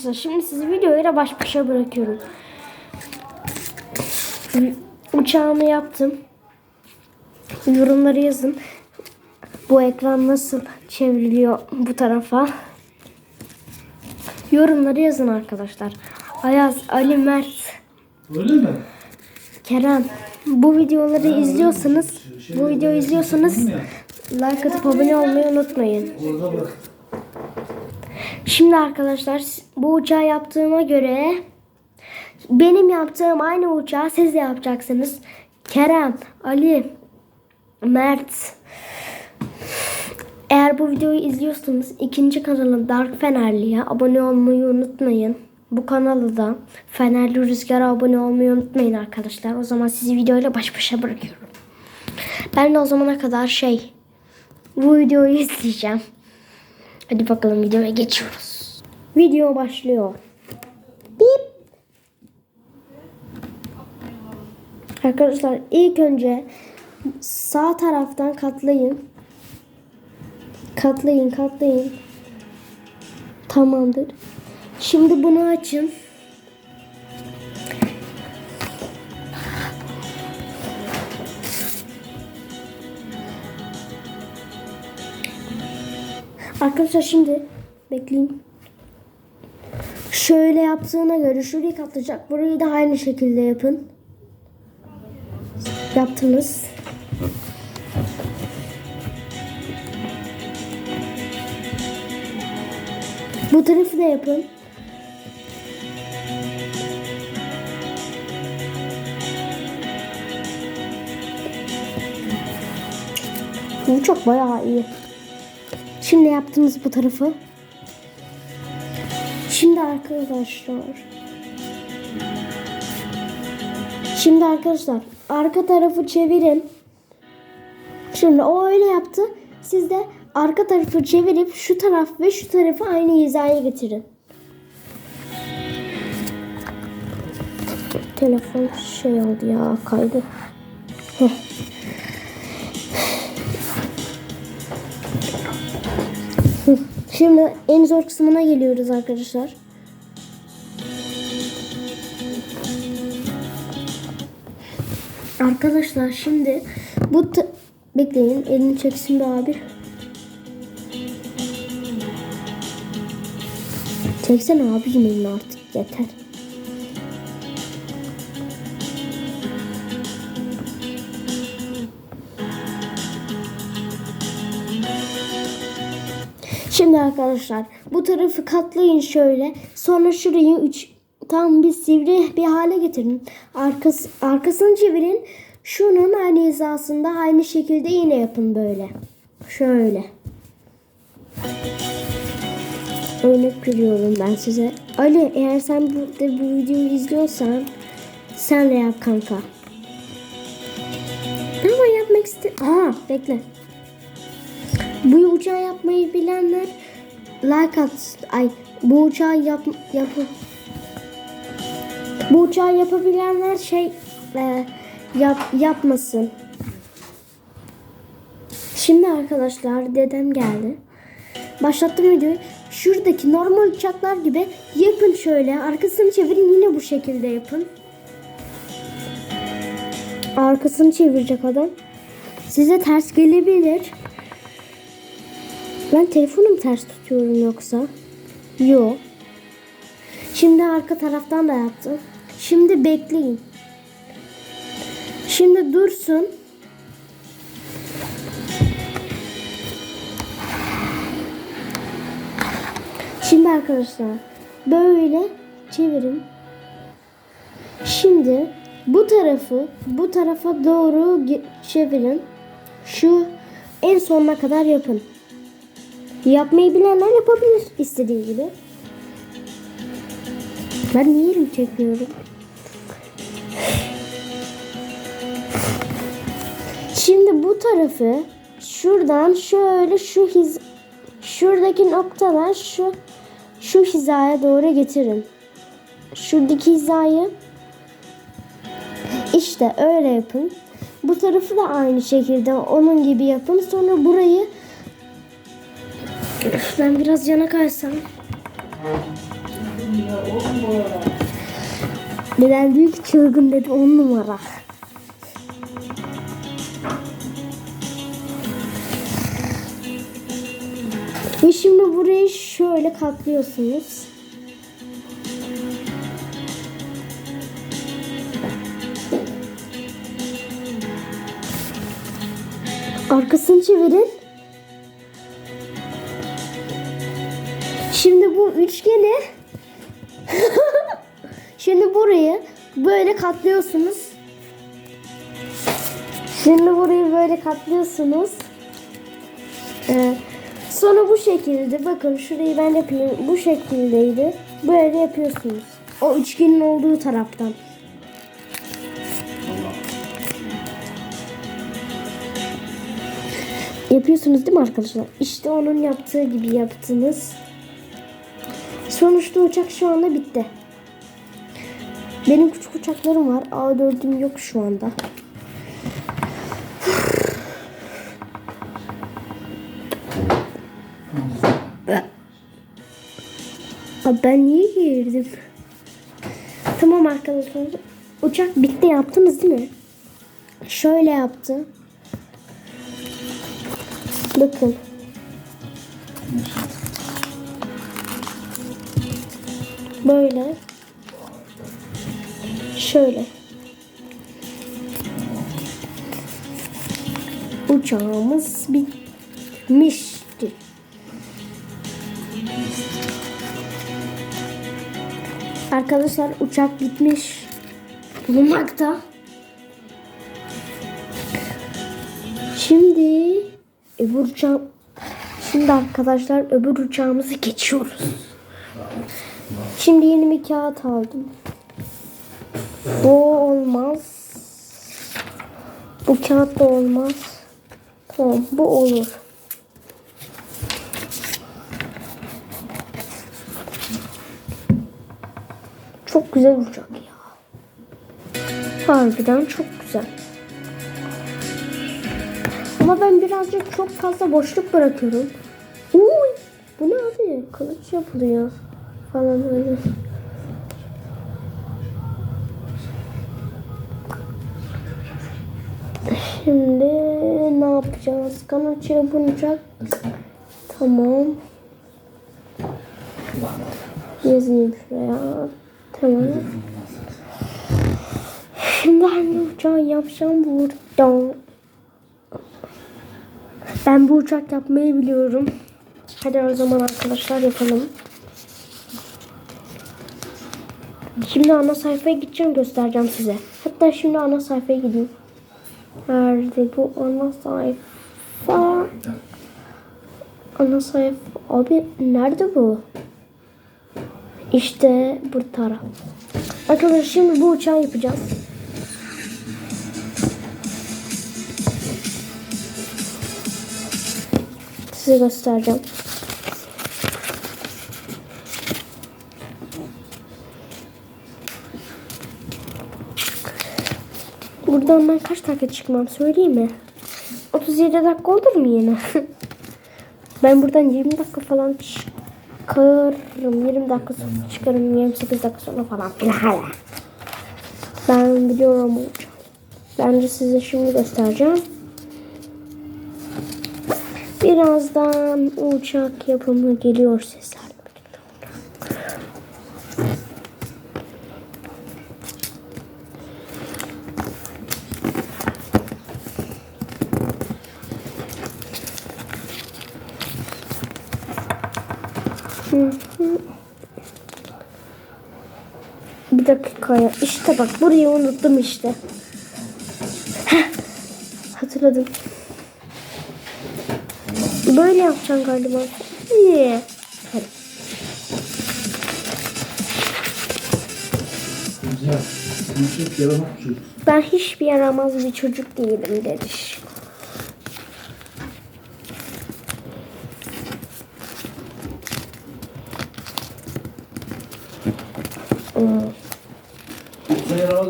Arkadaşlar şimdi sizi videoyla baş başa bırakıyorum. Uçağımı yaptım. Yorumları yazın. Bu ekran nasıl çevriliyor bu tarafa? Yorumları yazın arkadaşlar. Ayaz, Ali, Mert, Öyle mi? Kerem bu videoları izliyorsanız bu videoyu izliyorsanız like atıp abone olmayı unutmayın. Orada bak. Şimdi arkadaşlar bu uçağı yaptığıma göre benim yaptığım aynı uçağı siz de yapacaksınız. Kerem, Ali, Mert. Eğer bu videoyu izliyorsanız ikinci kanalım Dark Fenerli'ye abone olmayı unutmayın. Bu kanalı da Fenerli Rüzgar'a abone olmayı unutmayın arkadaşlar. O zaman sizi videoyla baş başa bırakıyorum. Ben de o zamana kadar şey bu videoyu izleyeceğim. Hadi bakalım videoya geçiyoruz. Video başlıyor. Bip. Arkadaşlar ilk önce sağ taraftan katlayın. Katlayın, katlayın. Tamamdır. Şimdi bunu açın. Arkadaşlar şimdi bekleyin. Şöyle yaptığına göre şurayı katlayacak. Burayı da aynı şekilde yapın. Yaptınız. Bu tarafı da yapın. Bu çok bayağı iyi. Şimdi yaptığımız bu tarafı. Şimdi arkadaşlar. Şimdi arkadaşlar arka tarafı çevirin. Şimdi o öyle yaptı. Siz de arka tarafı çevirip şu taraf ve şu tarafı aynı hizaya getirin. Telefon şey oldu ya kaydı. Heh. Şimdi en zor kısmına geliyoruz arkadaşlar. Arkadaşlar şimdi bu bekleyin elini çeksin bir abi. Çeksene abicim elini artık yeter. Şimdi arkadaşlar bu tarafı katlayın şöyle. Sonra şurayı üç tam bir sivri bir hale getirin. Arkası, arkasını çevirin. Şunun aynı hizasında aynı şekilde yine yapın böyle. Şöyle. Örnek veriyorum ben size. Ali eğer sen burada bu videoyu izliyorsan sen de yap kanka. Ama yapmak iste... Aa bekle. Bu uçağı yapmayı bilenler like at. Ay bu uçağı yap yap. Bu uçağı yapabilenler şey e, yap yapmasın. Şimdi arkadaşlar dedem geldi. Başlattım videoyu. Şuradaki normal uçaklar gibi yapın şöyle. Arkasını çevirin yine bu şekilde yapın. Arkasını çevirecek adam. Size ters gelebilir. Ben telefonumu ters tutuyorum yoksa? Yok. Şimdi arka taraftan da yaptım. Şimdi bekleyin. Şimdi dursun. Şimdi arkadaşlar böyle çevirin. Şimdi bu tarafı bu tarafa doğru çevirin. Şu en sonuna kadar yapın. Yapmayı bilenler yapabilir istediği gibi. Ben niye elimi çekmiyorum? Şimdi bu tarafı şuradan şöyle şu hiz şuradaki noktadan şu şu hizaya doğru getirin. Şuradaki hizayı işte öyle yapın. Bu tarafı da aynı şekilde onun gibi yapın. Sonra burayı ben biraz yana kaysam. Neden ki çılgın dedi on numara. Ve şimdi burayı şöyle katlıyorsunuz. Arkasını çevirin. Şimdi bu üçgeni Şimdi burayı böyle katlıyorsunuz. Şimdi burayı böyle katlıyorsunuz. Ee, sonra bu şekilde bakın şurayı ben yapayım. Bu şekildeydi. Böyle yapıyorsunuz. O üçgenin olduğu taraftan. Yapıyorsunuz değil mi arkadaşlar? İşte onun yaptığı gibi yaptınız. Sonuçta uçak şu anda bitti. Benim küçük uçaklarım var. A4'üm yok şu anda. Ben niye girdim? Tamam arkadaşlar. Uçak bitti yaptınız değil mi? Şöyle yaptı. Bakın. Böyle. Şöyle. Uçağımız bitmişti. Arkadaşlar uçak bitmiş bulunmakta. Şimdi öbür uçağım Şimdi arkadaşlar öbür uçağımızı geçiyoruz. Şimdi yeni bir kağıt aldım. Bu olmaz. Bu kağıt da olmaz. Tamam bu olur. Çok güzel uçak ya. Harbiden çok güzel. Ama ben birazcık çok fazla boşluk bırakıyorum. Uy, bu ne abi? Kılıç yapılıyor falan öyle. Şimdi ne yapacağız? Kanat çırpınacak. Tamam. Yazayım şuraya. Tamam. Şimdi hangi uçağı yapacağım buradan? Ben bu uçak yapmayı biliyorum. Hadi o zaman arkadaşlar yapalım. Şimdi ana sayfaya gideceğim göstereceğim size. Hatta şimdi ana sayfaya gideyim. Nerede bu ana sayfa? Ana sayfa. Abi nerede bu? İşte bu taraf. Arkadaşlar şimdi bu uçağı yapacağız. Size göstereceğim. Buradan ben kaç dakika çıkmam söyleyeyim mi? 37 dakika olur mu yine? ben buradan 20 dakika falan çıkarım. 20 dakika sonra çıkarım. 28 dakika sonra falan filan. Ben biliyorum uçağı. Bence size şimdi göstereceğim. Birazdan uçak yapımı geliyor sesler. Bir dakika ya. İşte bak burayı unuttum işte. Heh, hatırladım. Böyle yapacaksın galiba. İyi. Hadi. Ben hiçbir yaramaz bir çocuk değilim dedi.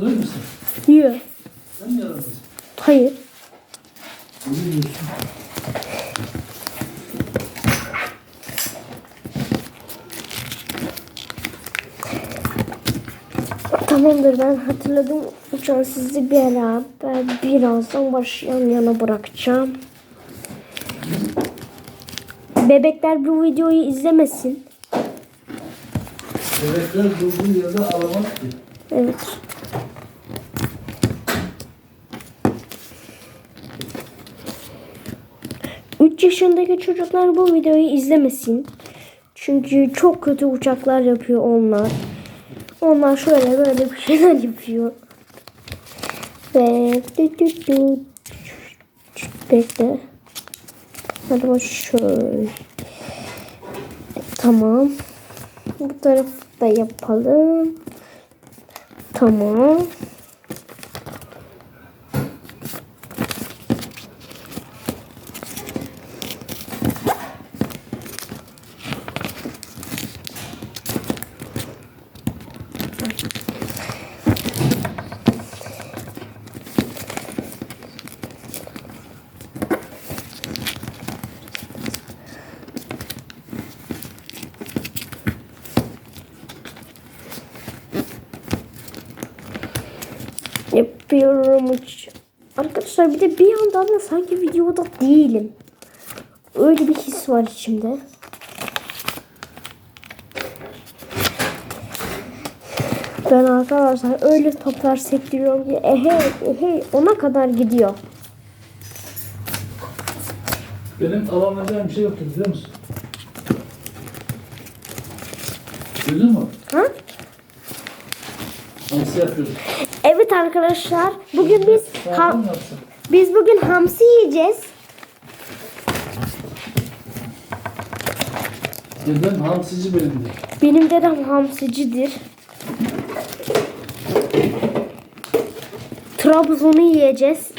Değil misin? Yok. Sen mi yaramazsın? Hayır. Ne diyorsun? Tamamdır ben hatırladım. Uçan sizi beraber birazdan baş yan yana bırakacağım. Bebekler bu videoyu izlemesin. Bebekler durduğu yerde alamaz ki. Evet. Üç yaşındaki çocuklar bu videoyu izlemesin. Çünkü çok kötü uçaklar yapıyor onlar. Onlar şöyle böyle bir şeyler yapıyor. Ve. Bekle. Hadi bak şöyle. Tamam. Bu tarafı da yapalım. Tamam. Yapıyorum. Arkadaşlar bir de bir yandan da sanki videoda değilim. Öyle bir his var içimde. Ben arkadaşlar öyle toplar sektiriyorum ki ehe ehe ona kadar gidiyor. Benim alamayacağım bir şey yoktu biliyor musun? Duydun mu? Ha? Hamsi yapıyoruz. Evet arkadaşlar bugün biz Sağdan ha- mı yapsın? biz bugün hamsi yiyeceğiz. Dedem hamsici benimdi. Benim dedem hamsicidir. Trabzon'u yiyeceğiz.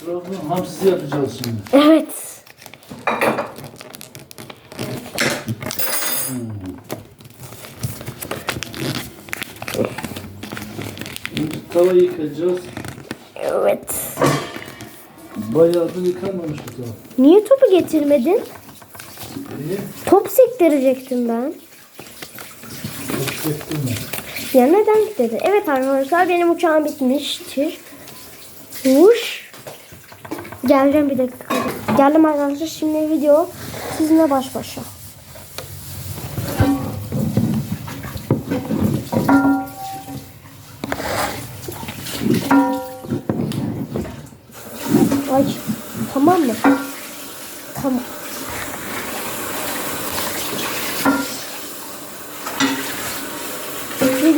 Trabzon hamsisi yapacağız şimdi. Evet. Tavayı yıkayacağız. Evet. Bayağı da yıkanmamış bu tava. Niye topu getirmedin? İyi. Top sektirecektim ben. Çok çektim ben. Ya neden dedi? Evet arkadaşlar benim uçağım bitmiştir. Vuş. Geleceğim bir dakika. Geldim arkadaşlar şimdi video sizinle baş başa.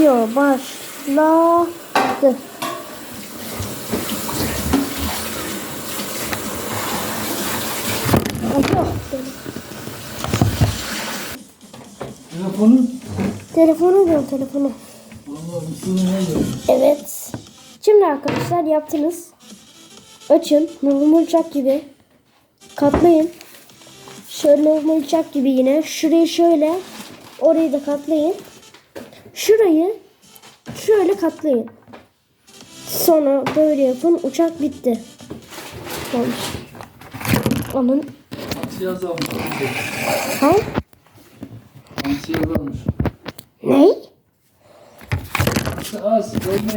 Video başladı. Telefonun? Telefonu diyorum telefonu. Evet. Şimdi arkadaşlar yaptınız. Açın. Normal gibi. Katlayın. Şöyle normal gibi yine. Şurayı şöyle. Orayı da katlayın. Şurayı şöyle katlayın. Sonra böyle yapın. Uçak bitti. Olmuş. Onun Hamsi azalmış. ha? Hamsi azalmış. Ne? Az, olmayız.